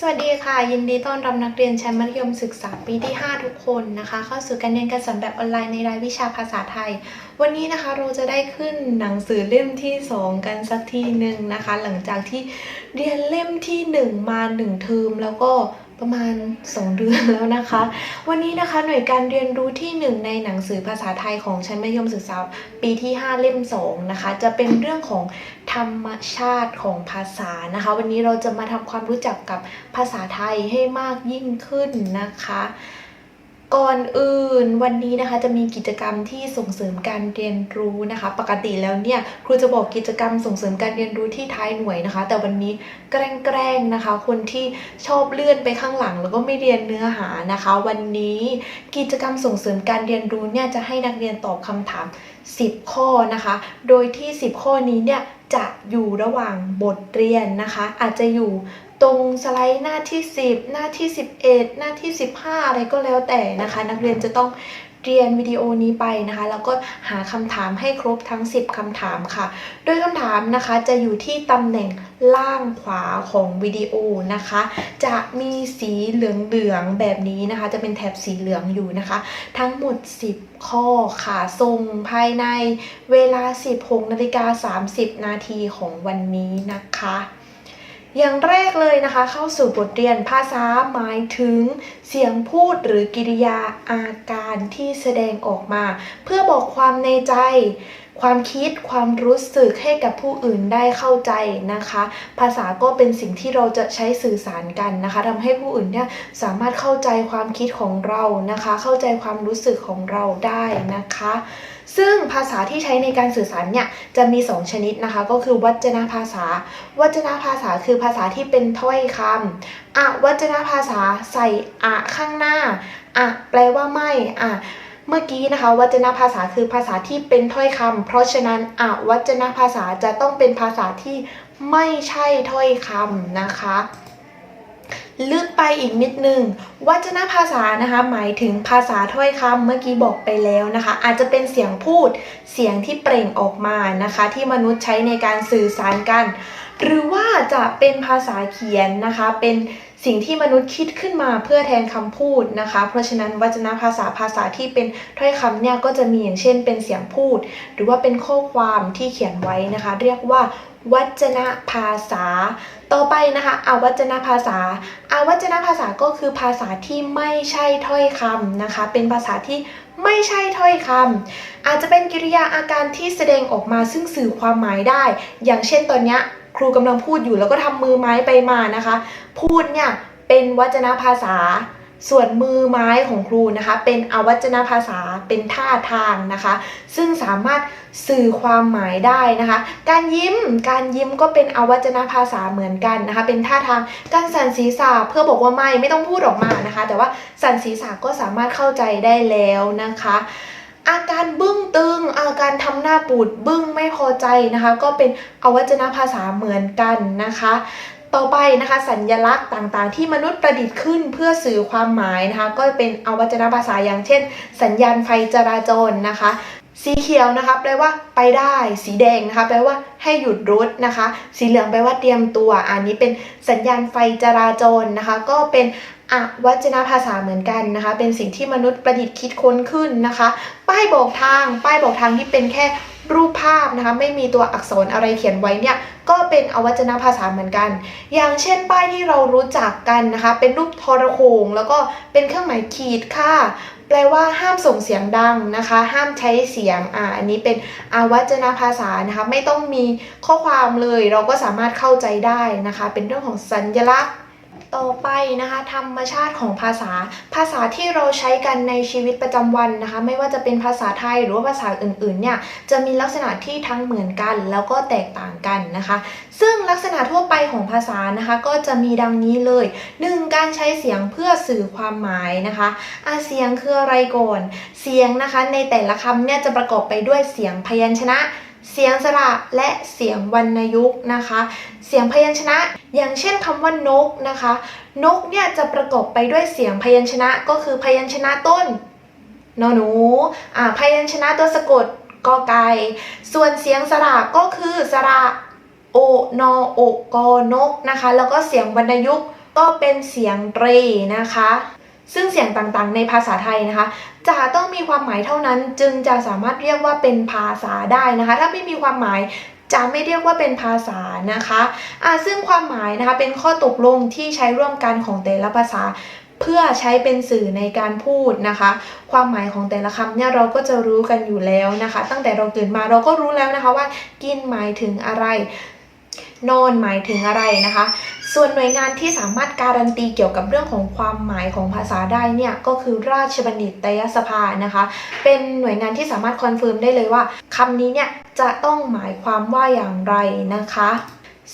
สวัสดีค่ะ ยินดีต้อนรับนักเรียนชั้นมัธยมศึกษาปีที่ 5 ทุกคนนะคะ เข้าสู่การเรียนการสอนแบบออนไลน์ในรายวิชาภาษาไทย วันนี้นะคะเราจะได้ขึ้นหนังสือเล่มที่ 2 กันสักทีหนึ่งนะคะ หลังจากที่เรียนเล่มที่ 1 มา 1 เทอมแล้วก็ ประมาณ 2 เดือนแล้วนะคะ วันนี้นะคะหน่วยการเรียนรู้ที่ 1 ในหนังสือภาษาไทยของชั้นมัธยมศึกษาปีที่ 5 เล่ม2นะคะ จะเป็นเรื่องของธรรมชาติของภาษานะคะ วันนี้เราจะมาทำความรู้จักกับภาษาไทยให้มากยิ่งขึ้นนะคะ ก่อนอื่นวันนี้นะคะจะมีกิจกรรมที่ส่งเสริมการเรียนรู้นะคะ ปกติแล้วเนี่ยครูจะบอกกิจกรรมส่งเสริมการเรียนรู้ที่ท้ายหน่วยนะคะ แต่วันนี้แกล้งๆนะคะ คนที่ชอบเลื่อนไปข้างหลัง แล้วก็ไม่เรียนเนื้อหานะคะ วันนี้กิจกรรมส่งเสริมการเรียนรู้เนี่ยจะให้นักเรียนตอบคำถาม 10 ข้อนะคะ โดยที่ 10 ข้อนี้เนี่ยจะอยู่ระหว่างบทเรียนนะคะ อาจจะอยู่ ตรงสไลด์หน้าที่ 10 หน้าที่ 11 หน้าที่ 15 อะไรก็แล้วแต่นะคะ นักเรียนจะต้องเรียนวิดีโอนี้ไปนะคะ แล้วก็หาคำถามให้ครบทั้ง 10คำถามค่ะ โดยคำถามนะคะจะอยู่ที่ตำแหน่งล่างขวาของวิดีโอนะคะ จะมีสีเหลืองๆแบบนี้นะคะ จะเป็นแถบสีเหลืองอยู่นะคะ ทั้งหมด 10 ข้อค่ะส่งภายในเวลา 16นาฬิกา30 นาทีของวันนี้นะคะ อย่างแรกเลยนะคะ เข้าสู่บทเรียนภาษาหมายถึง เสียงพูดหรือกิริยาอาการที่แสดงออกมา เพื่อบอกความในใจ ความคิดความรู้สึกให้กับผู้อื่นได้เข้าใจนะคะ ภาษาก็เป็นสิ่งที่เราจะใช้สื่อสารกันนะคะทำให้ผู้อื่นเนี่ยสามารถเข้าใจความคิดของเรานะคะ เข้าใจความรู้สึกของเราได้นะคะ ซึ่งภาษาที่ใช้ในการสื่อสารเนี่ยจะมี 2 ชนิดนะคะ ก็คือวัจนภาษา วัจนภาษาคือภาษาที่เป็นถ้อยคำอะวัจนภาษาใส่อะข้างหน้าอะแปลว่าไม่อะ เมื่อกี้นะคะวัจนภาษาคือภาษาที่เป็นถ้อยคำเพราะฉะนั้นอะวัจนภาษาจะต้องเป็นภาษาที่ไม่ใช่ถ้อยคำนะคะลึกไปอีกนิดนึงวัจนภาษานะคะหมายถึงภาษาถ้อยคำเมื่อกี้บอกไปแล้วนะคะ อาจจะเป็นเสียงพูดเสียงที่เปล่งออกมานะคะ ที่มนุษย์ใช้ในการสื่อสารกัน หรือว่าจะเป็นภาษาเขียนนะคะ เป็น สิ่งที่มนุษย์คิดขึ้นมาเพื่อแทนคำพูดนะคะ เพราะฉะนั้นวจนภาษาภาษาที่เป็นถ้อยคำเนี่ยก็จะมีอย่างเช่น เป็นเสียงพูด หรือว่าเป็นข้อความที่เขียนไว้นะคะ เรียกว่าวัจนภาษา ต่อไปนะคะอวัจนภาษาอวัจนภาษาก็คือภาษาที่ไม่ใช่ถ้อยคำนะคะ เป็นภาษาที่ไม่ใช่ถ้อยคำอาจจะเป็นกิริยาอาการที่แสดงออกมาซึ่งสื่อความหมายได้ อย่างเช่นตอนนี้ ครูกำลังพูดอยู่แล้วก็ทำมือไม้ไปมานะคะ พูดเนี่ยเป็นวัจนภาษา ส่วนมือไม้ของครูนะคะ เป็นอวัจนภาษาเป็นท่าทางนะคะ ซึ่งสามารถสื่อความหมายได้นะคะ การยิ้มการยิ้มก็เป็นอวัจนภาษาเหมือนกันนะคะ เป็นท่าทางการสั่นศีรษะเพื่อบอกว่าไม่ไม่ต้องพูดออกมานะคะ แต่ว่าสั่นศีรษะก็สามารถเข้าใจได้แล้วนะคะ อาการบึ้งตึง อาการทำหน้าปูดบึ้งไม่พอใจนะคะ ก็เป็นอวัจนภาษาเหมือนกันนะคะ ต่อไปนะคะสัญญลักษณ์ต่างๆ ที่มนุษย์ประดิษฐ์ขึ้นเพื่อสื่อความหมายนะคะ ก็เป็นอวัจนภาษาอย่างเช่น สัญญาณไฟจราจรนะคะสีเขียวนะคะแปลว่าไปได้ สีแดงนะคะแปลว่าให้หยุดรถนะคะ สีเหลืองแปลว่าเตรียมตัว อันนี้เป็นสัญญาณไฟจราจรนะคะ ก็เป็น อวัจนภาษาเหมือนกันนะคะ เป็นสิ่งที่มนุษย์ประดิษฐ์คิดค้นขึ้นนะคะ ป้ายบอกทาง ป้ายบอกทางที่เป็นแค่รูปภาพนะคะ ไม่มีตัวอักษรอะไรเขียนไว้เนี่ย ก็เป็นอวัจนภาษาเหมือนกัน อย่างเช่น ป้ายที่เรารู้จักกันนะคะ เป็นรูปทรโขงแล้วก็เป็นเครื่องหมายขีดค่ะ แปลว่าห้ามส่งเสียงดังนะคะ ห้ามใช้เสียง อ่า อันนี้เป็นอาวัจนภาษานะคะ ไม่ต้องมีข้อความเลย เราก็สามารถเข้าใจได้นะคะ เป็นเรื่องของสัญลักษณ์ ต่อไปนะคะธรรมชาติของภาษา ภาษาที่เราใช้กันในชีวิตประจำวันนะคะ ไม่ว่าจะเป็นภาษาไทยหรือว่าภาษาอื่นๆเนี่ยจะมีลักษณะที่ทั้งเหมือนกันแล้วก็แตกต่างกันนะคะ ซึ่งลักษณะทั่วไปของภาษานะคะ ก็จะมีดังนี้เลย 1. การใช้เสียงเพื่อสื่อความหมายนะคะอาเสียงคืออะไรก่อน เสียงนะคะในแต่ละคำเนี่ยจะประกอบไปด้วยเสียงพยัญชนะ เสียงสระและเสียงวรรณยุกต์นะคะ เสียงพยัญชนะ อย่างเช่นคำว่านกนะคะ นกเนี่ยจะประกอบไปด้วยเสียงพยัญชนะก็คือพยัญชนะต้นนอหนูอ่าพยัญชนะตัวสะกดกอไก่ส่วนเสียงสระก็คือสระโอนอโอกอนกนะคะ แล้วก็เสียงวรรณยุกต์ก็เป็นเสียงเตรนะคะ ซึ่งเสียงต่างๆ ในภาษาไทยนะคะ จะต้องมีความหมายเท่านั้นจึงจะสามารถเรียกว่าเป็นภาษาได้นะคะ ถ้าไม่มีความหมายจะไม่เรียกว่าเป็นภาษานะคะอ่าซึ่งความหมายนะคะเป็นข้อตกลงที่ใช้ร่วมกันของแต่ละภาษา เพื่อใช้เป็นสื่อในการพูดนะคะ ความหมายของแต่ละคำเนี่ยเราก็จะรู้กันอยู่แล้วนะคะ ตั้งแต่เราตื่นมาเราก็รู้แล้วนะคะว่า กินหมายถึงอะไร นอนหมายถึงอะไรนะคะ ส่วนหน่วยงานที่สามารถการันตีเกี่ยวกับเรื่องของความหมายของภาษาได้เนี่ยก็คือราชบัณฑิตยสภานะคะ เป็นหน่วยงานที่สามารถคอนเฟิร์มได้เลยว่าคำนี้เนี่ยจะต้องหมายความว่าอย่างไรนะคะ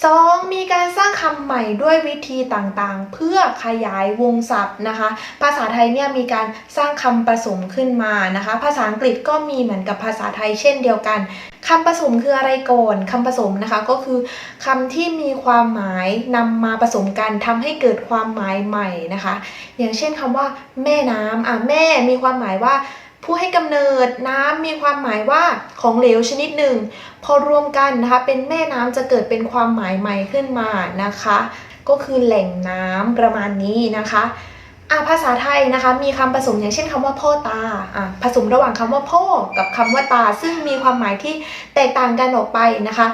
2. มีการสร้างคำใหม่ด้วยวิธีต่างๆ เพื่อขยายวงศัพท์นะคะ ภาษาไทยเนี่ยมีการสร้างคำผสมขึ้นมานะคะ ภาษาอังกฤษก็มีเหมือนกับภาษาไทยเช่นเดียวกันคำผสมคืออะไรก่อนคำผสมนะคะก็คือคำที่มีความหมายนำมาผสมกันทำให้เกิดความหมายใหม่นะคะ อย่างเช่นคำว่า แม่น้ำอะแม่มีความหมายว่า ผู้ให้กำเนิดน้ำมีความหมายว่าของเหลวชนิดหนึ่ง พอรวมกันนะคะเป็นแม่น้ำจะเกิดเป็นความหมายใหม่ขึ้นมานะคะ ก็คือแหล่งน้ำประมาณนี้นะคะอะภาษาไทยนะคะมีคำผสมอย่างเช่นคำว่าพ่อตาอะผสมระหว่างคำว่าพ่อกับคำว่าตา ซึ่งมีความหมายที่แตกต่างกันออกไปนะคะ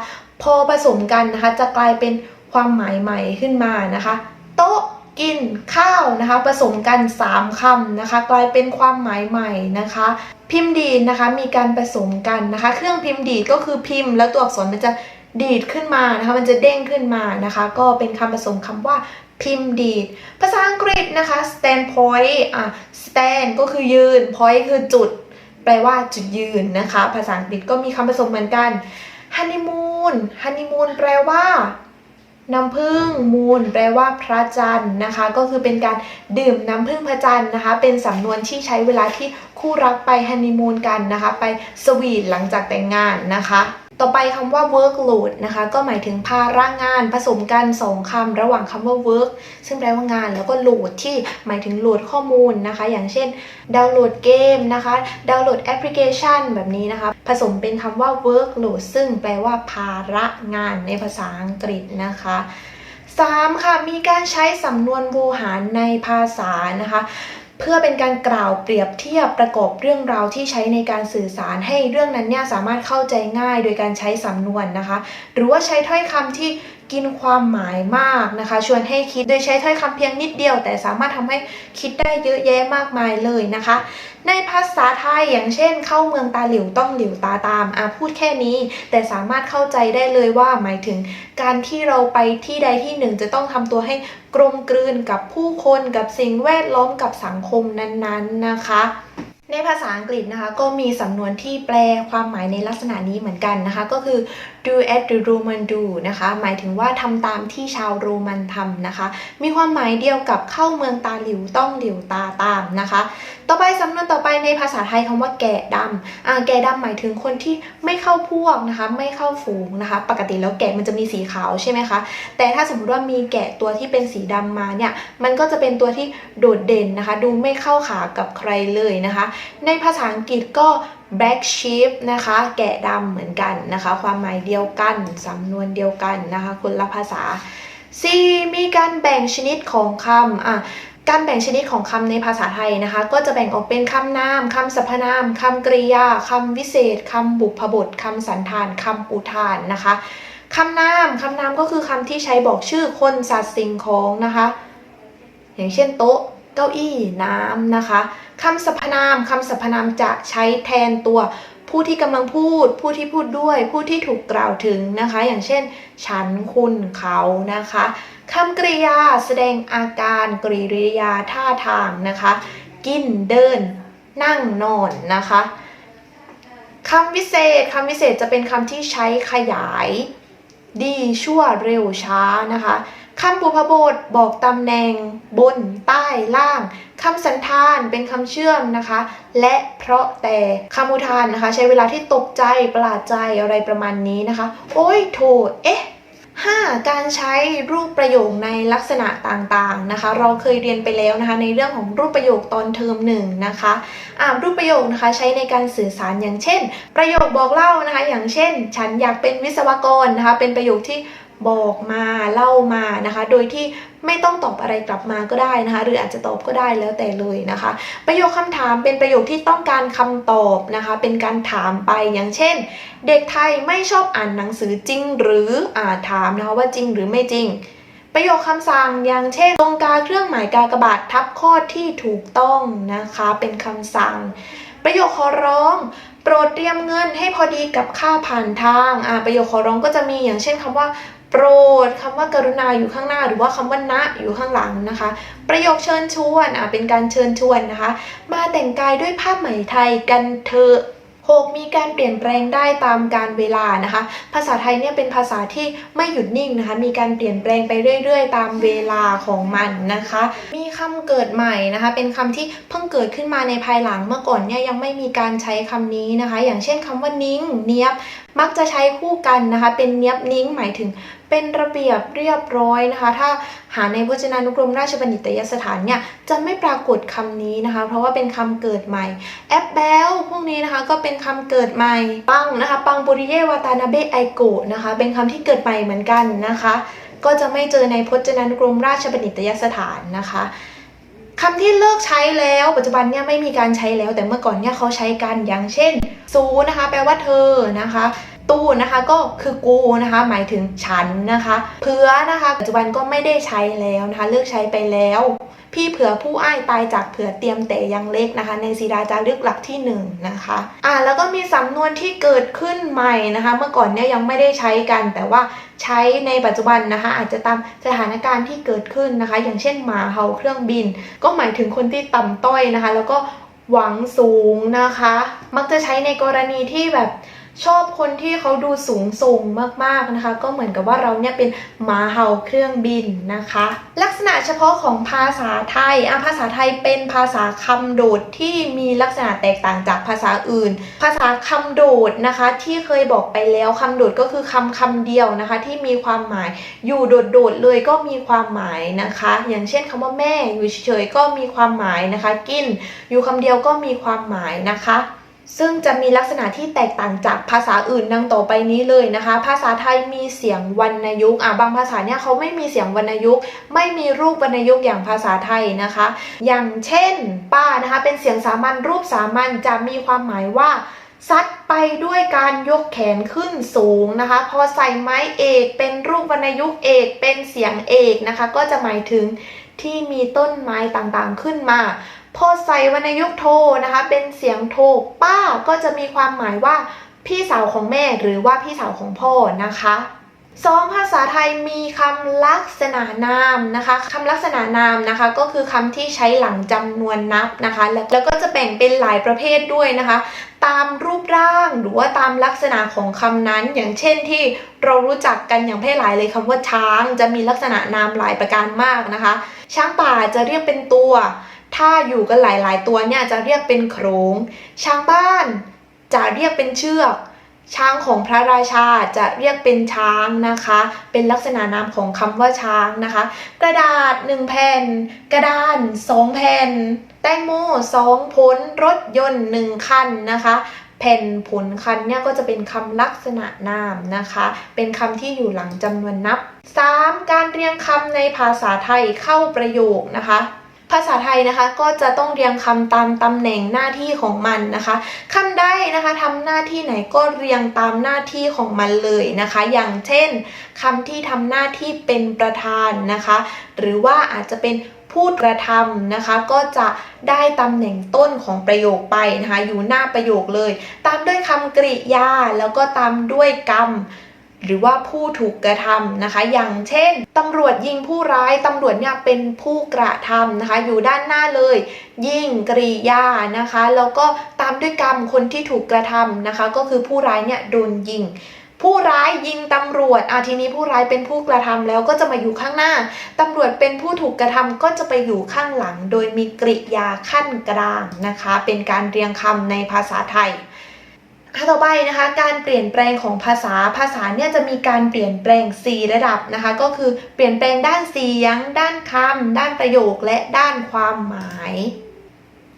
พอผสมกันนะคะจะกลายเป็นความหมายใหม่ขึ้นมานะคะ โต๊ะ กินข้าวนะคะผสมกัน 3คำนะคะ กลายเป็นความหมายใหม่นะคะ พิมพ์ดีดนะคะมีการผสมกันนะคะ เครื่องพิมพ์ดีดก็คือพิมพ์ แล้วตัวอักษรมันจะดีดขึ้นมานะคะ มันจะเด้งขึ้นมานะคะ ก็เป็นคำผสมคำว่าพิมพ์ดีด ภาษาอังกฤษนะคะ stand point อะ stand ก็คือยืน point คือจุด แปลว่าจุดยืนนะคะ ภาษาอังกฤษก็มีคำผสมเหมือนกัน honeymoon honeymoon แปลว่า น้ำผึ้งมูลแปลว่าพระจันทร์นะคะ ก็คือเป็นการดื่มน้ำผึ้งพระจันทร์นะคะ เป็นสำนวนที่ใช้เวลาที่คู่รักไปฮันนีมูนกันนะคะ ไปสวีทหลังจากแต่งงานนะคะ ต่อไปคำว่า workload นะคะ ก็หมายถึงภาระงานผสมกันสองคำระหว่างคำว่า work ซึ่งแปลว่างานแล้วก็ load ที่หมายถึงโหลดข้อมูลนะคะ อย่างเช่น ดาวน์โหลดเกมนะคะ ดาวน์โหลดแอปพลิเคชันแบบนี้นะคะ ผสมเป็นคำว่า workload ซึ่งแปลว่าภาระงานในภาษาอังกฤษนะคะ 3. ค่ะ มีการใช้สำนวนโวหารในภาษานะคะ เพื่อเป็นการกล่าวเปรียบเทียบประกอบเรื่องราวที่ใช้ในการสื่อสารให้เรื่องนั้นเนี่ยสามารถเข้าใจง่ายโดยการใช้สำนวนนะคะ หรือว่าใช้ถ้อยคำที่ กินความหมายมากนะคะ ชวนให้คิดโดยใช้ถ้อยคำเพียงนิดเดียว แต่สามารถทำให้คิดได้เยอะแยะมากมายเลยนะคะ ในภาษาไทยอย่างเช่น เข้าเมืองตาหลิวต้องหลิวตาตามอะพูดแค่นี้ แต่สามารถเข้าใจได้เลยว่าหมายถึง การที่เราไปที่ใดที่หนึ่งจะต้องทำตัวให้กลมกลืนกับผู้คนกับสิ่งแวดล้อมกับสังคมนั้นๆนะคะ ในภาษาอังกฤษนะคะก็มีสำนวนที่แปลความหมายในลักษณะนี้เหมือนกันนะคะ ก็คือ do as the Roman do นะคะ หมายถึงว่าทำตามที่ชาวโรมันทำนะคะ มีความหมายเดียวกับเข้าเมืองตาหลิวต้องหลิวตาตามนะคะ ต่อไปสำนวนต่อไปในภาษาไทยคำว่าแกะดำอ่าแกะดำหมายถึงคนที่ไม่เข้าพวกนะคะ ไม่เข้าฝูงนะคะ ปกติแล้วแกะมันจะมีสีขาวใช่ไหมคะ แต่ถ้าสมมติว่ามีแกะตัวที่เป็นสีดำมาเนี่ย มันก็จะเป็นตัวที่โดดเด่นนะคะ ดูไม่เข้าขากับใครเลยนะคะในภาษาอังกฤษก็ black sheep นะคะ แกะดำเหมือนกันนะคะ ความหมายเดียวกัน สำนวนเดียวกันนะคะ คนละภาษา 4. มีการแบ่งชนิดของคำอะการแบ่งชนิดของคำในภาษาไทยนะคะ ก็จะแบ่งออกเป็นคำนามคำสรรพนามคำกริยาคำวิเศษคำบุพบทคำสันธานคำอุทานนะคะคำนามคำนามก็คือคำที่ใช้บอกชื่อคนสัตว์สิ่งของนะคะ อย่างเช่นโต๊ะ เก้าอี้น้ำนะคะคำสรรพนามคำสรรพนามจะใช้แทนตัวผู้ที่กำลังพูด ผู้ที่พูดด้วย ผู้ที่ถูกกล่าวถึงนะคะ อย่างเช่น ฉันคุณเขานะคะคำกริยาแสดงอาการกริยาท่าทางนะคะ กินเดิน นั่งนอนนะคะคำวิเศษคำวิเศษจะเป็นคำที่ใช้ขยาย ดีชั่วเร็วช้านะคะ คำบุพบทบอกตำแหน่งบนใต้ล่างคำสันธานเป็นคำเชื่อมนะคะ และเพราะแต่คำอุทานนะคะ ใช้เวลาที่ตกใจประหลาดใจอะไรประมาณนี้นะคะ โอ้ยโถเอ๊ะ 5. การใช้รูปประโยคในลักษณะต่างๆนะคะ เราเคยเรียนไปแล้วนะคะ ในเรื่องของรูปประโยคตอนเทอมหนึ่งนะคะอ่ารูปประโยคนะคะใช้ในการสื่อสารอย่างเช่น ประโยคบอกเล่านะคะ อย่างเช่น ฉันอยากเป็นวิศวกรนะคะ เป็นประโยคที่ บอกมาเล่ามานะคะ โดยที่ไม่ต้องตอบอะไรกลับมาก็ได้นะคะ หรืออาจจะตอบก็ได้แล้วแต่เลยนะคะ ประโยคคำถามเป็นประโยคที่ต้องการคำตอบนะคะ เป็นการถามไปอย่างเช่น เด็กไทยไม่ชอบอ่านหนังสือจริง หรืออ่าถามนะคะว่าจริงหรือไม่จริง ประโยคคำสั่งอย่างเช่นตรงกาเครื่องหมายกากบาททับข้อที่ถูกต้องนะคะ เป็นคำสั่ง ประโยคขอร้องโปรดเตรียมเงินให้พอดีกับค่าผ่านทาง ประโยคขอร้องก็จะมีอย่างเช่นคำว่า โปรดคำว่ากรุณาอยู่ข้างหน้า หรือว่าคำว่านะอยู่ข้างหลังนะคะ ประโยคเชิญชวนอ่าเป็นการเชิญชวนนะคะ มาแต่งกายด้วยผ้าไหมไทยกันเถอะหกมีการเปลี่ยนแปลงได้ตามการเวลานะคะ ภาษาไทยเนี่ยเป็นภาษาที่ไม่หยุดนิ่งนะคะ มีการเปลี่ยนแปลงไปเรื่อย ๆ ตามเวลาของมันนะคะ มีคำเกิดใหม่นะคะ เป็นคำที่เพิ่งเกิดขึ้นมาในภายหลังเมื่อก่อนเนี่ยยังไม่มีการใช้คำนี้นะคะ อย่างเช่นคำว่านิ้งเนียบมักจะใช้คู่กันนะคะ เป็นเนียบนิ้งหมายถึง เป็นระเบียบเรียบร้อยนะคะ ถ้าหาในพจนานุกรมราชบัณฑิตยสถานเนี่ยจะไม่ปรากฏคำนี้นะคะ เพราะว่าเป็นคำเกิดใหม่แอปเบลพวกนี้นะคะก็เป็นคำเกิดใหม่ปังนะคะปังบุริเยวาตานาเบะไอโกะนะคะเป็นคำที่เกิดใหม่เหมือนกันนะคะ ก็จะไม่เจอในพจนานุกรมราชบัณฑิตยสถานนะคะคำที่เลิกใช้แล้วปัจจุบันเนี่ยไม่มีการใช้แล้ว แต่เมื่อก่อนเนี่ยเขาใช้กันอย่างเช่นซูนะคะ แปลว่าเธอนะคะ ตู้นะคะก็คือกูนะคะหมายถึงฉันนะคะเผือนะคะปัจจุบันก็ไม่ได้ใช้แล้วนะคะเลิกใช้ไปแล้ว พี่เผือผู้อ้ายตายจากเผือเตรียมแต่ยังเล็กนะคะ ในสีดาจารึกหลักที่หนึ่งนะคะอ่าแล้วก็มีสำนวนที่เกิดขึ้นใหม่นะคะ เมื่อก่อนเนี่ยยังไม่ได้ใช้กัน แต่ว่าใช้ในปัจจุบันนะคะ อาจจะตามสถานการณ์ที่เกิดขึ้นนะคะ อย่างเช่นหมาเห่าเครื่องบิน ก็หมายถึงคนที่ต่ำต้อยนะคะ แล้วก็หวังสูงนะคะ มักจะใช้ในกรณีที่แบบ ชอบคนที่เขาดูสูงส่งมากๆนะคะ ก็เหมือนกับว่าเราเนี่ยเป็นหมาเห่าเครื่องบินนะคะ ลักษณะเฉพาะของภาษาไทยอะภาษาไทยเป็นภาษาคำโดดที่มีลักษณะแตกต่างจากภาษาอื่น ภาษาคำโดดนะคะ ที่เคยบอกไปแล้วคำโดดก็คือคำคำเดียวนะคะ ที่มีความหมายอยู่โดดๆเลยก็มีความหมายนะคะ อย่างเช่นคำว่าแม่อยู่เฉยๆก็มีความหมายนะคะ กิน อยู่คำเดียวก็มีความหมายนะคะ ซึ่งจะมีลักษณะที่แตกต่างจากภาษาอื่นดังต่อไปนี้เลยนะคะ ภาษาไทยมีเสียงวรรณยุกต์อะบางภาษาเนี่ยเขาไม่มีเสียงวรรณยุกต์ไม่มีรูปวรรณยุกต์อย่างภาษาไทยนะคะ อย่างเช่น ป้านะคะเป็นเสียงสามัญรูปสามัญจะมีความหมายว่าซัดไปด้วยการยกแขนขึ้นสูงนะคะ พอใส่ไม้เอกเป็นรูปวรรณยุกต์เอกเป็นเสียงเอกนะคะ ก็จะหมายถึงที่มีต้นไม้ต่างๆขึ้นมา พอใส่วรรณยุกต์โทนะคะ เป็นเสียงโทป้าก็จะมีความหมายว่าพี่สาวของแม่หรือว่าพี่สาวของพ่อนะคะสองภาษาไทยมีคำลักษณะนามนะคะคำลักษณะนามนะคะ ก็คือคำที่ใช้หลังจำนวนนับนะคะ แล้วก็จะแบ่งเป็นหลายประเภทด้วยนะคะ ตามรูปร่างหรือว่าตามลักษณะของคำนั้น อย่างเช่นที่เรารู้จักกันอย่างแพร่หลายเลยคำว่าช้าง จะมีลักษณะนามหลายประการมากนะคะ ช้างป่าจะเรียกเป็นตัว ถ้าอยู่กันหลาย ๆ ตัวเนี่ยจะเรียกเป็นโขงช้างบ้านจะเรียกเป็นเชือก ช้างของพระราชาจะเรียกเป็นช้างนะคะ เป็นลักษณะนามของคำว่าช้างนะคะ กระดาษหนึ่งแผ่น กระดานสองแผ่น แตงโมสองผล รถยนต์หนึ่งคันนะคะแผ่นผลคันเนี่ยก็จะเป็นคำลักษณะนามนะคะ เป็นคำที่อยู่หลังจำนวนนับ 3. การเรียงคำในภาษาไทยเข้าประโยคนะคะ ภาษาไทยนะคะก็จะต้องเรียงคำตามตำแหน่งหน้าที่ของมันนะคะคำใดนะคะทำหน้าที่ไหนก็เรียงตามหน้าที่ของมันเลยนะคะ อย่างเช่นคำที่ทำหน้าที่เป็นประธานนะคะ หรือว่าอาจจะเป็นพูดกระทำนะคะก็จะได้ตำแหน่งต้นของประโยคไปนะคะอยู่หน้าประโยคเลย ตามด้วยคำกริยาแล้วก็ตามด้วยกรรม หรือว่าผู้ถูกกระทำนะคะ อย่างเช่นตำรวจยิงผู้ร้ายตำรวจเนี่ยเป็นผู้กระทำนะคะ อยู่ด้านหน้าเลย ยิงกริยานะคะ แล้วก็ตามด้วยกรรมคนที่ถูกกระทำนะคะ ก็คือผู้ร้ายเนี่ยโดนยิงผู้ร้ายยิงตำรวจอาทีนี้ผู้ร้ายเป็นผู้กระทำแล้วก็จะมาอยู่ข้างหน้า ตำรวจเป็นผู้ถูกกระทำก็จะไปอยู่ข้างหลัง โดยมีกริยาขั้นกลางนะคะ เป็นการเรียงคำในภาษาไทย อะต่อไปนะคะการเปลี่ยนแปลงของภาษาภาษาเนี่ยจะมีการเปลี่ยนแปลง 4 ระดับนะคะ ก็คือเปลี่ยนแปลงด้านเสียง ด้านคำด้านประโยคและด้านความหมาย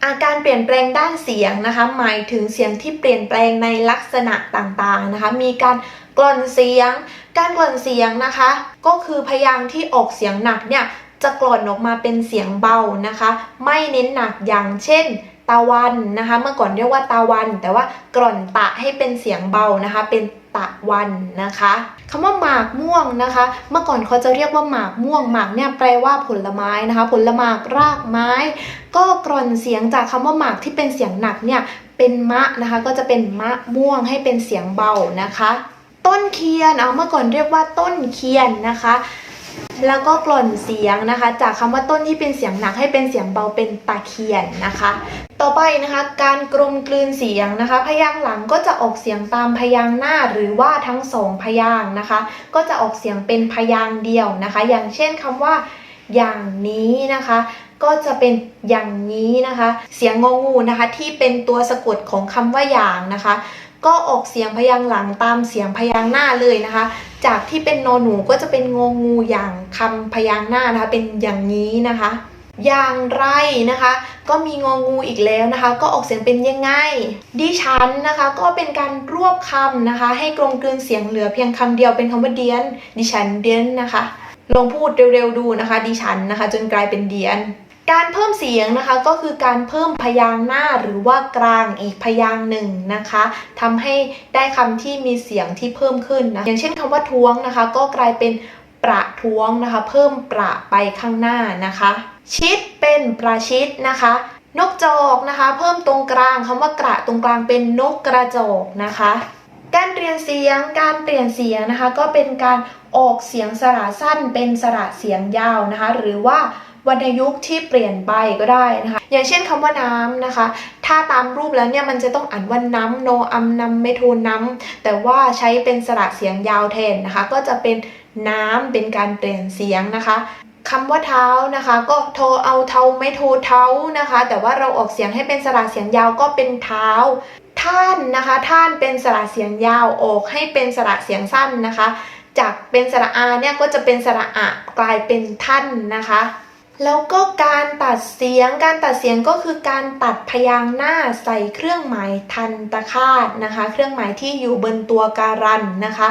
อาการเปลี่ยนแปลงด้านเสียงนะคะหมายถึงเสียงที่เปลี่ยนแปลงในลักษณะต่างๆนะคะ มีการกกล่อนเสียง การกล่อนเสียงนะคะ ก็คือพยางค์ที่ออกเสียงหนักเนี่ยจะกล่อนออกมาเป็นเสียงเบานะคะ ไม่เน้นหนักอย่างเช่น ตะวันนะคะ เมื่อก่อนเรียกว่าตาวัน แต่ว่ากล่อนตะให้เป็นเสียงเบานะคะ เป็นตะวันนะคะคำว่าหมากม่วงนะคะ เมื่อก่อนเขาจะเรียกว่าหมากม่วงหมากเนี่ยแปลว่าผลไม้นะคะ ผลหมากรากไม้ ก็กร่อนเสียงจากคำว่าหมากที่เป็นเสียงหนักเนี่ยเป็นมะนะคะ ก็จะเป็นมะม่วงให้เป็นเสียงเบานะคะ ต้นเคียนเอาเมื่อก่อนเรียกว่าต้นเคียนนะคะ แล้วก็กล่อนเสียงนะคะ จากคำว่าต้นที่เป็นเสียงหนักให้เป็นเสียงเบาเป็นตะเคียนนะคะ ต่อไปนะคะการกลมกลืนเสียงนะคะ พยางค์หลังก็จะออกเสียงตามพยางค์หน้าหรือว่าทั้งสองพยางค์นะคะ ก็จะออกเสียงเป็นพยางค์เดียวนะคะ อย่างเช่นคำว่าอย่างนี้นะคะก็จะเป็นอย่างนี้นะคะ เสียงงองูนะคะที่เป็นตัวสะกดของคำว่าอย่างนะคะ ก็ออกเสียงพยางค์หลังตามเสียงพยางค์หน้าเลยนะคะ จากที่เป็นนอหนูก็จะเป็นงงูอย่างคำพยางค์หน้านะคะ เป็นอย่างนี้นะคะ อย่างไรนะคะ ก็มีงองูอีกแล้วนะคะ ก็ออกเสียงเป็นยังไง ดิฉันนะคะ ก็เป็นการรวบคำนะคะ ให้กลมกลืนเสียงเหลือเพียงคำเดียวเป็นคำว่าเดียน ดิฉันเดียนนะคะ ลองพูดเร็วๆดูนะคะ ดิฉันนะคะ จนกลายเป็นเดียน การเพิ่มเสียงนะคะก็คือการเพิ่มพยางค์หน้าหรือว่ากลางอีกพยางค์หนึ่งนะคะทำให้ได้คำที่มีเสียงที่เพิ่มขึ้นนะอย่างเช่นคำว่าท้วงนะคะ ก็กลายเป็นประท้วงนะคะ เพิ่มประไปข้างหน้านะคะ ชิดเป็นประชิดนะคะ นกจอกนะคะ เพิ่มตรงกลางคำว่ากระตรงกลางเป็นนกกระจอกนะคะ การเปลี่ยนเสียงการเปลี่ยนเสียงนะคะ ก็เป็นการออกเสียงสระสั้นเป็นสระเสียงยาวนะคะ หรือว่า วรรณยุกต์ที่เปลี่ยนไปก็ได้นะคะ อย่างเช่นคำว่าน้ำนะคะ ถ้าตามรูปแล้วเนี่ยมันจะต้องอ่านว่าน้ำโนอัมนำไม่โทน้ำแต่ว่าใช้เป็นสระเสียงยาวแทนนะคะ ก็จะเป็นน้ำเป็นการเปลี่ยนเสียงนะคะคำว่าเท้านะคะ ก็โทเอาเทาไม่โทเท้านะคะ แต่ว่าเราออกเสียงให้เป็นสระเสียงยาวก็เป็นเท้าท่านนะคะ ท่านเป็นสระเสียงยาวออกให้เป็นสระเสียงสั้นนะคะ จากเป็นสระอาเนี่ยก็จะเป็นสระอะกลายเป็นท่านนะคะ แล้วก็การตัดเสียง การตัดเสียงก็คือการตัดพยางค์หน้าใส่เครื่องหมายทันตคาตนะคะ เครื่องหมายที่อยู่บนตัวการันนะคะ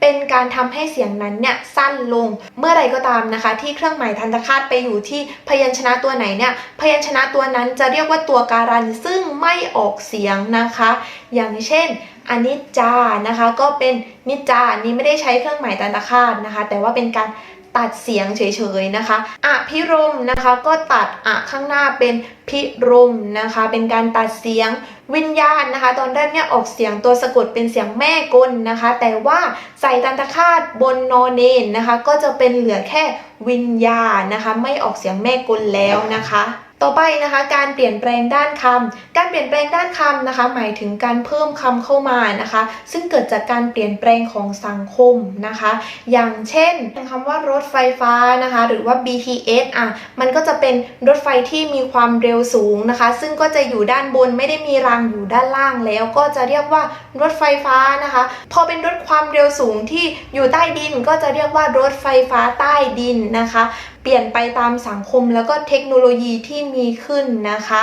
เป็นการทำให้เสียงนั้นเนี่ยสั้นลง เมื่อไรก็ตามนะคะ ที่เครื่องหมายทันตคาตไปอยู่ที่พยัญชนะตัวไหนเนี่ยพยัญชนะตัวนั้นจะเรียกว่าตัวการันซึ่งไม่ออกเสียงนะคะ อย่างเช่นอนิจจานะคะ ก็เป็นนิจจานี้ไม่ได้ใช้เครื่องหมายทันตคาตนะคะ แต่ว่าเป็นการ ตัดเสียงเฉยๆนะคะอภิรมนะคะก็ตัดอะข้างหน้าเป็นพิรมนะคะ เป็นการตัดเสียงวิญญาณนะคะ ตอนแรกเนี่ยออกเสียงตัวสะกดเป็นเสียงแม่กลนะคะ แต่ว่าใส่ตันตคาตบนนอเนนนะคะ ก็จะเป็นเหลือแค่วิญญาณนะคะ ไม่ออกเสียงแม่กลแล้วนะคะ ต่อไปนะคะการเปลี่ยนแปลงด้านคำการเปลี่ยนแปลงด้านคำนะคะ หมายถึงการเพิ่มคำเข้ามานะคะ ซึ่งเกิดจากการเปลี่ยนแปลงของสังคมนะคะ อย่างเช่นคำว่ารถไฟฟ้านะคะ หรือว่า BTS อะมันก็จะเป็นรถไฟที่มีความเร็วสูงนะคะ ซึ่งก็จะอยู่ด้านบนไม่ได้มีรางอยู่ด้านล่างแล้ว ก็จะเรียกว่ารถไฟฟ้านะคะ พอเป็นรถความเร็วสูงที่อยู่ใต้ดินก็จะเรียกว่ารถไฟฟ้าใต้ดินนะคะ เปลี่ยนไปตามสังคมแล้วก็เทคโนโลยีที่มีขึ้นนะคะ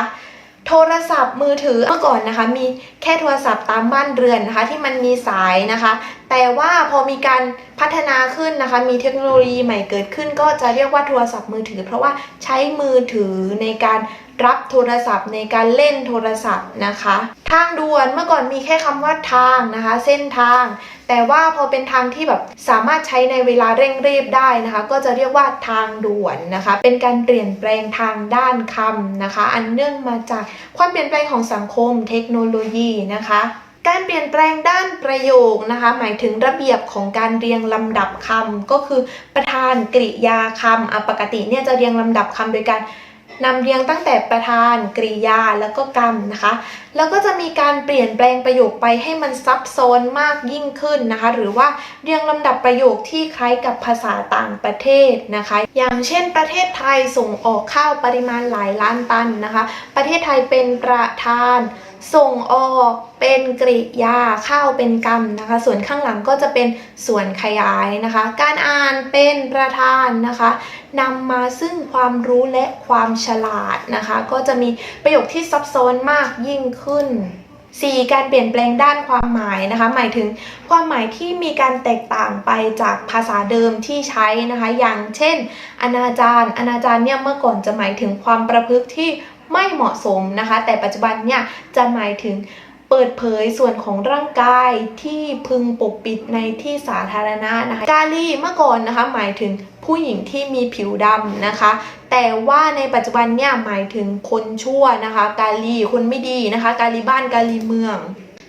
โทรศัพท์มือถือเมื่อก่อนนะคะ มีแค่โทรศัพท์ตามบ้านเรือนนะคะ ที่มันมีสายนะคะ แต่ว่าพอมีการพัฒนาขึ้นนะคะ มีเทคโนโลยีใหม่เกิดขึ้น ก็จะเรียกว่าโทรศัพท์มือถือ เพราะว่าใช้มือถือในการรับโทรศัพท์ในการเล่นโทรศัพท์นะคะ ทางด่วนเมื่อก่อนมีแค่คำว่าทางนะคะ เส้นทาง แต่ว่าพอเป็นทางที่แบบสามารถใช้ในเวลาเร่งรีบได้นะคะ ก็จะเรียกว่าทางด่วนนะคะ เป็นการเปลี่ยนแปลงทางด้านคำนะคะ อันเนื่องมาจากความเปลี่ยนแปลงของสังคมเทคโนโลยีนะคะ การเปลี่ยนแปลงด้านประโยคนะคะ หมายถึงระเบียบของการเรียงลำดับคำก็คือประธานกริยาคำอะปกติเนี่ยจะเรียงลำดับคำโดยการนำเรียงตั้งแต่ประธานกริยาแล้วก็กรรมนะคะ แล้วก็จะมีการเปลี่ยนแปลงประโยคไปให้มันซับซ้อนมากยิ่งขึ้นนะคะ หรือว่าเรียงลำดับประโยคที่คล้ายกับภาษาต่างประเทศนะคะ อย่างเช่น ประเทศไทยส่งออกข้าวปริมาณหลายล้านตันนะคะ ประเทศไทยเป็นประธาน ส่งออกเป็นกริยาข้าวเป็นกรรมนะคะ ส่วนข้างหลังก็จะเป็นส่วนขยายนะคะ การอ่านเป็นประธานนะคะนำมาซึ่งความรู้และความฉลาดนะคะ ก็จะมีประโยคที่ซับซ้อนมากยิ่งขึ้น 4. การเปลี่ยนแปลงด้านความหมายนะคะ หมายถึงความหมายที่มีการแตกต่างไปจากภาษาเดิมที่ใช้นะคะ อย่างเช่น อนาจารอนาจารเนี่ยเมื่อก่อนจะหมายถึงความประพฤติที่ ไม่เหมาะสมนะคะ แต่ปัจจุบันเนี่ยจะหมายถึงเปิดเผยส่วนของร่างกายที่พึงปกปิดในที่สาธารณะนะคะกาลีเมื่อก่อนนะคะหมายถึงผู้หญิงที่มีผิวดำนะคะ แต่ว่าในปัจจุบันเนี่ยหมายถึงคนชั่วนะคะ กาลีคนไม่ดีนะคะ กาลีบ้านกาลีเมือง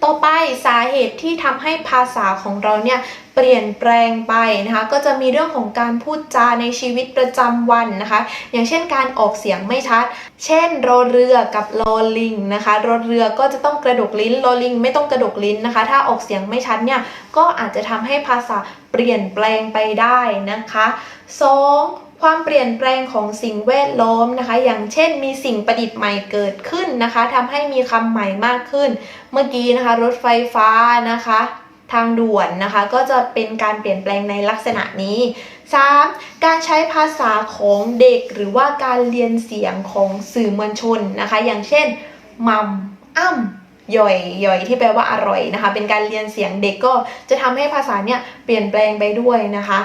ต่อไปสาเหตุที่ทำให้ภาษาของเราเนี่ยเปลี่ยนแปลงไปนะคะก็จะมีเรื่องของการพูดจาในชีวิตประจำวันนะคะ อย่างเช่นการออกเสียงไม่ชัด เช่นรอเรือกับลอลิงนะคะรอเรือก็จะต้องกระดกลิ้นลอลิง ไม่ต้องกระดกลิ้นนะคะ ถ้าออกเสียงไม่ชัดเนี่ยก็อาจจะทำให้ภาษาเปลี่ยนแปลงไปได้นะคะ 2. ความเปลี่ยนแปลงของสิ่งแวดล้อมนะคะ อย่างเช่นมีสิ่งประดิษฐ์ใหม่เกิดขึ้นนะคะทำให้มีคำใหม่มากขึ้น เมื่อกี้นะคะ รถไฟฟ้านะคะทางด่วนนะคะก็จะเป็นการเปลี่ยนแปลงในลักษณะนี้ 3. การใช้ภาษาของเด็กหรือว่าการเรียนเสียงของสื่อมวลชนนะคะ อย่างเช่นมัมอ้ำย่อยย่อยที่แปลว่าอร่อยนะคะ เป็นการเรียนเสียงเด็กก็จะทำให้ภาษาเนี่ยเปลี่ยนแปลงไปด้วยนะคะ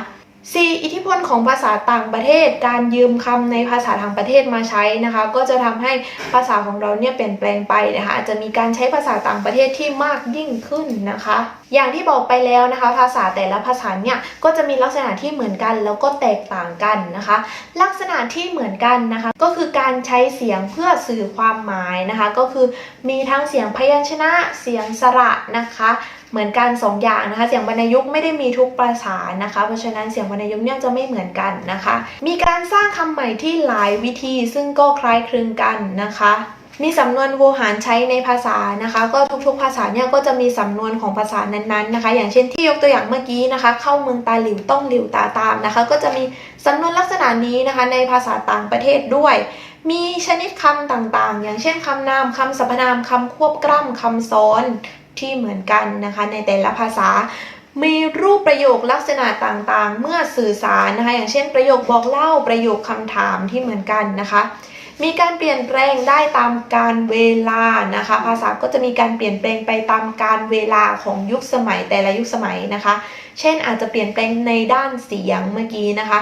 4. อิทธิพลของภาษาต่างประเทศ การยืมคำในภาษาทางประเทศมาใช้นะคะ ก็จะทำให้ภาษาของเราเนี่ยเปลี่ยนแปลงไปนะคะอาจจะมีการใช้ภาษาต่างประเทศที่มากยิ่งขึ้นนะคะ อย่างที่บอกไปแล้วนะคะ ภาษาแต่ละภาษาเนี่ยก็จะมีลักษณะที่เหมือนกันแล้วก็แตกต่างกันนะคะ ลักษณะที่เหมือนกันนะคะ ก็คือการใช้เสียงเพื่อสื่อความหมายนะคะ ก็คือมีทั้งเสียงพยัญชนะเสียงสระนะคะ เหมือนกันสองอย่างนะคะเสียงวรรณยุกต์ไม่ได้มีทุกภาษานะคะ เพราะฉะนั้นเสียงวรรณยุกต์เนี่ยจะไม่เหมือนกันนะคะ มีการสร้างคำใหม่ที่หลายวิธีซึ่งก็คล้ายคลึงกันนะคะมีสำนวนโวหารใช้ในภาษานะคะ ก็ทุกๆ ภาษาเนี่ยก็จะมีสำนวนของภาษานั้นๆนะคะ อย่างเช่นที่ยกตัวอย่างเมื่อกี้นะคะ เข้าเมืองตาหลิวต้องหลิวตาตามนะคะ ก็จะมีสำนวนลักษณะนี้นะคะ ในภาษาต่างประเทศด้วย มีชนิดคำต่างๆ อย่างเช่นคำนามคำสรรพนามคำควบกล้ำคำซ้อน ที่เหมือนกันนะคะ ในแต่ละภาษา มีรูปประโยคลักษณะต่างๆ เมื่อสื่อสารนะคะ อย่างเช่นประโยคบอกเล่าประโยคคำถามที่เหมือนกันนะคะมีการเปลี่ยนแปลงได้ตามการเวลานะคะ ภาษาก็จะมีการเปลี่ยนแปลงไปตามการเวลาของยุคสมัยแต่ละยุคสมัยนะคะ เช่นอาจจะเปลี่ยนแปลงในด้านเสียงเมื่อกี้นะคะ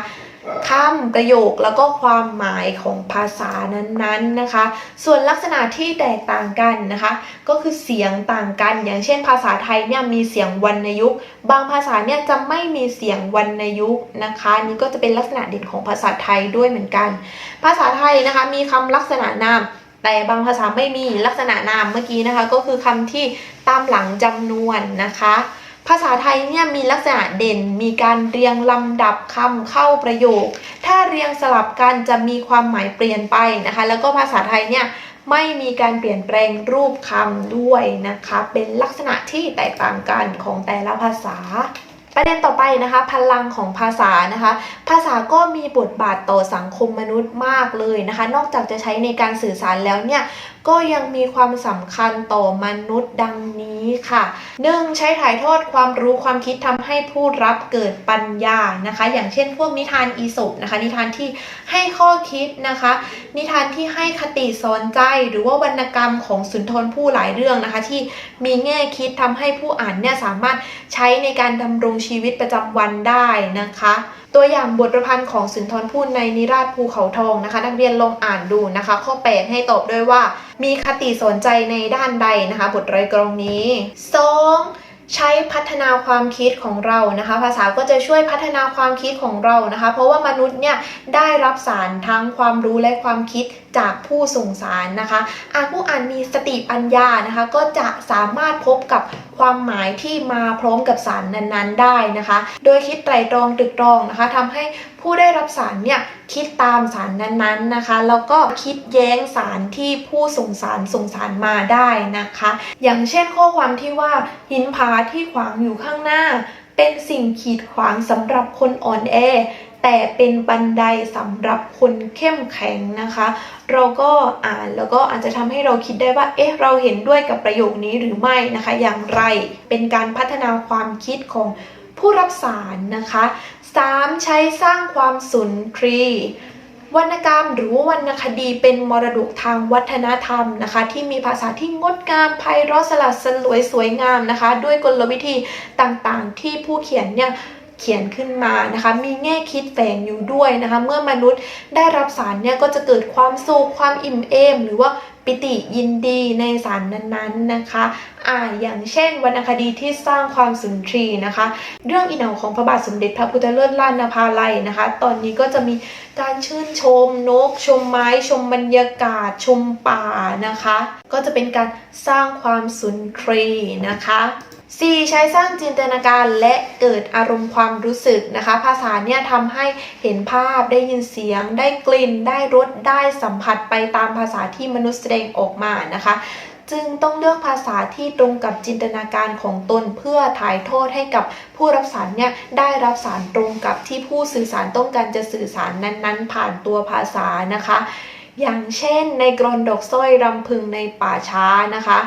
คำประโยคแล้วก็ความหมายของภาษานั้นๆนะคะ ส่วนลักษณะที่แตกต่างกันนะคะ ก็คือเสียงต่างกัน อย่างเช่น ภาษาไทยเนี่ยมีเสียงวรรณยุกต์ บางภาษาเนี่ยจะไม่มีเสียงวรรณยุกต์นะคะนี่ก็จะเป็นลักษณะเด่นของภาษาไทยด้วยเหมือนกัน ภาษาไทยนะคะมีคำลักษณะนามแต่บางภาษาไม่มีลักษณะนามเมื่อกี้นะคะ ก็คือคำที่ตามหลังจำนวนนะคะ ภาษาไทยเนี่ยมีลักษณะเด่น มีการเรียงลำดับคำเข้าประโยค ถ้าเรียงสลับกันจะมีความหมายเปลี่ยนไปนะคะ แล้วก็ภาษาไทยเนี่ยไม่มีการเปลี่ยนแปลงรูปคำด้วยนะคะ เป็นลักษณะที่แตกต่างกันของแต่ละภาษา ประเด็นต่อไปนะคะ พลังของภาษานะคะ ภาษาก็มีบทบาทต่อสังคมมนุษย์มากเลยนะคะ นอกจากจะใช้ในการสื่อสารแล้วเนี่ย ก็ยังมีความสำคัญต่อมนุษย์ดังนี้ค่ะ 1. ใช้ถ่ายทอดความรู้ความคิดทำให้ผู้รับเกิดปัญญานะคะ อย่างเช่น พวกนิทานอีสปนะคะ นิทานที่ให้ข้อคิดนะคะ นิทานที่ให้คติสอนใจ หรือว่าวรรณกรรมของสุนทรภู่หลายเรื่องนะคะ ที่มีแง่คิดทำให้ผู้อ่านเนี่ยสามารถใช้ในการดำรงชีวิตประจำวันได้นะคะ ตัวอย่างบทประพันธ์ของสุนทรภู่ในนิราชภูเขาทองนะคะ นักเรียนลองอ่านดูนะคะ ข้อ 8 ให้ตอบด้วยว่า มีคติสนใจในด้านใดนะคะ บทร้อยกรองนี้ 2. ใช้พัฒนาความคิดของเรานะคะ ภาษาก็จะช่วยพัฒนาความคิดของเรานะคะ เพราะว่ามนุษย์เนี่ยได้รับสารทั้งความรู้และความคิดจากผู้ส่งสารนะคะอาผู้อ่านมีสติปัญญานะคะ ก็จะสามารถพบกับความหมายที่มาพร้อมกับสารนั้นๆ ได้นะคะ โดยคิดไตรตรองตรึกตรองนะคะทำให้ ผู้ได้รับสารเนี่ยคิดตามสารนั้นๆนะคะ แล้วก็คิดแย้งสารที่ผู้ส่งสารส่งสารมาได้นะคะ อย่างเช่นข้อความที่ว่าหินผาที่ขวางอยู่ข้างหน้า เป็นสิ่งขีดขวางสำหรับคนอ่อนแอแต่เป็นบันไดสำหรับคนเข้มแข็งนะคะ เราก็อ่านแล้วก็อาจจะทำให้เราคิดได้ว่า เอ๊ะ เราเห็นด้วยกับประโยคนี้หรือไม่นะคะ อย่างไร เป็นการพัฒนาความคิดของ ผู้รับสารนะคะ 3. ใช้สร้างความสุนทรีวรรณกรรมหรือว่าวรรณคดีเป็นมรดกทางวัฒนธรรมนะคะ ที่มีภาษาที่งดงามไพเราะสลัดสลวยสวยงามนะคะ ด้วยกลวิธีต่างๆ ที่ผู้เขียนเนี่ยเขียนขึ้นมานะคะ มีแง่คิดแฝงอยู่ด้วยนะคะ เมื่อมนุษย์ได้รับสารเนี่ยก็จะเกิดความสุขความอิ่มเอม หรือว่า ปิติยินดีในสารนั้นๆนะคะอ่าอย่างเช่นวรรณคดีที่สร้างความสุนทรีนะคะ เรื่องอีเหนาของพระบาทสมเด็จพระพุทธเลิศล้านนภาลัยนะคะ ตอนนี้ก็จะมีการชื่นชมนก ชมไม้ ชมบรรยากาศ ชมป่านะคะ ก็จะเป็นการสร้างความสุนทรีนะคะ 4. ใช้สร้างจินตนาการและเกิดอารมณ์ความรู้สึกนะคะ ภาษาเนี่ยทำให้เห็นภาพได้ยินเสียง ได้กลิ่น ได้รสได้สัมผัสไปตามภาษาที่มนุษย์แสดงออกมานะคะ จึงต้องเลือกภาษาที่ตรงกับจินตนาการของตนเพื่อถ่ายทอดให้กับผู้รับสารเนี่ยได้รับสารตรงกับที่ผู้สื่อสารต้องการจะสื่อสารนั้นๆ ผ่านตัวภาษานะคะ อย่างเช่น ในกรนดอกสร้อยรำพึงในป่าช้านะคะ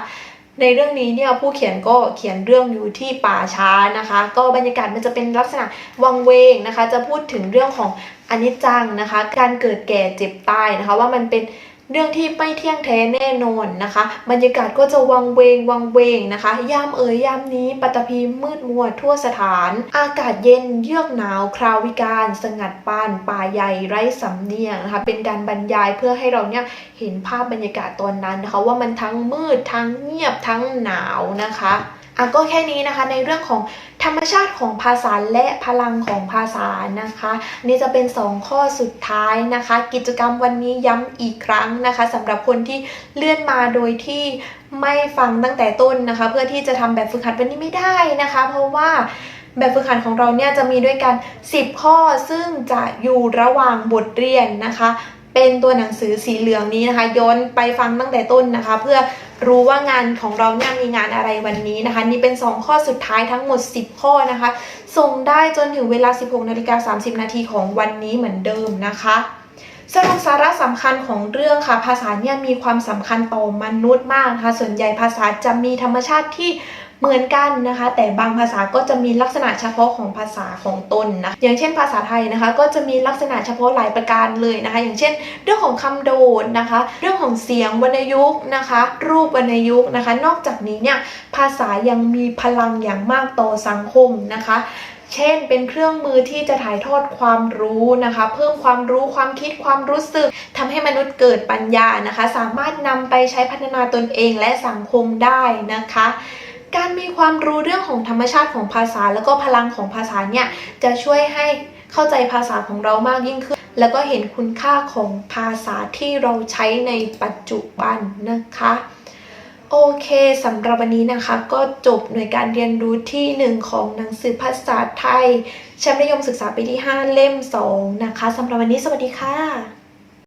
ในเรื่องนี้เนี่ยผู้เขียนก็เขียนเรื่องอยู่ที่ป่าช้านะคะ ก็บรรยากาศมันจะเป็นลักษณะวังเวงนะคะ จะพูดถึงเรื่องของอนิจจังนะคะ การเกิดแก่เจ็บตายนะคะ ว่ามันเป็น เรื่องที่ไม่เที่ยงแท้แน่นอนนะคะ บรรยากาศก็จะวังเวงวังเวงนะคะยามเอ่ยยามนี้ปัตตภีมืดมัวทั่วสถาน อากาศเย็นเยือกหนาวคราววิการ สงัดปานป่าใหญ่ไร้สำเนียงนะคะเป็นการบรรยายเพื่อให้เราเนี่ยเห็นภาพบรรยากาศตอนนั้นนะคะ ว่ามันทั้งมืดทั้งเงียบทั้งหนาวนะคะ อะก็แค่นี้นะคะในเรื่องของธรรมชาติของภาษาและพลังของภาษานะคะ นี่จะเป็น 2 ข้อสุดท้ายนะคะ กิจกรรมวันนี้ย้ำอีกครั้งนะคะสำหรับคนที่เลื่อนมาโดยที่ไม่ฟังตั้งแต่ต้นนะคะ เพื่อที่จะทำแบบฝึกหัดวันนี้ไม่ได้นะคะ เพราะว่าแบบฝึกหัดของเราเนี่ยจะมีด้วยกัน 10 ข้อซึ่งจะอยู่ระหว่างบทเรียนนะคะ เป็นตัวหนังสือสีเหลืองนี้นะคะ ย้อนไปฟังตั้งแต่ต้นนะคะ เพื่อ รู้ว่างานของเราเนี่ยมีงานอะไรวันนี้นะคะ นี่เป็น 2 ข้อสุดท้ายทั้งหมด 10 ข้อนะคะ ส่งได้จนถึงเวลา 16นาฬิกา30 นาทีของวันนี้เหมือนเดิมนะคะสรุปสาระสำคัญของเรื่องค่ะ ภาษาเนี่ยมีความสำคัญต่อมนุษย์มากนะคะส่วนใหญ่ภาษาจะมีธรรมชาติที่ เหมือนกันนะคะ แต่บางภาษาก็จะมีลักษณะเฉพาะของภาษาของตนนะอย่างเช่นภาษาไทยนะคะ ก็จะมีลักษณะเฉพาะหลายประการเลยนะคะ อย่างเช่น เรื่องของคำโดดนะคะ เรื่องของเสียงวรรณยุกต์นะคะ รูปวรรณยุกต์นะคะ นอกจากนี้เนี่ยภาษายังมีพลังอย่างมากต่อสังคมนะคะเช่น เป็นเครื่องมือที่จะถ่ายทอดความรู้นะคะ เพิ่มความรู้ความคิดความรู้สึกทำให้มนุษย์เกิดปัญญานะคะ สามารถนำไปใช้พัฒนาตนเองและสังคมได้นะคะ การมีความรู้เรื่องของธรรมชาติของภาษา แล้วก็พลังของภาษาเนี่ยจะช่วยให้เข้าใจภาษาของเรามากยิ่งขึ้น แล้วก็เห็นคุณค่าของภาษาที่เราใช้ในปัจจุบันนะคะโอเคสำหรับวันนี้นะคะ ก็จบหน่วยการเรียนรู้ที่ 1 ของหนังสือภาษาไทย ชั้นมัธยมศึกษาปีที่ 5 เล่ม 2 นะคะสำหรับวันนี้สวัสดีค่ะ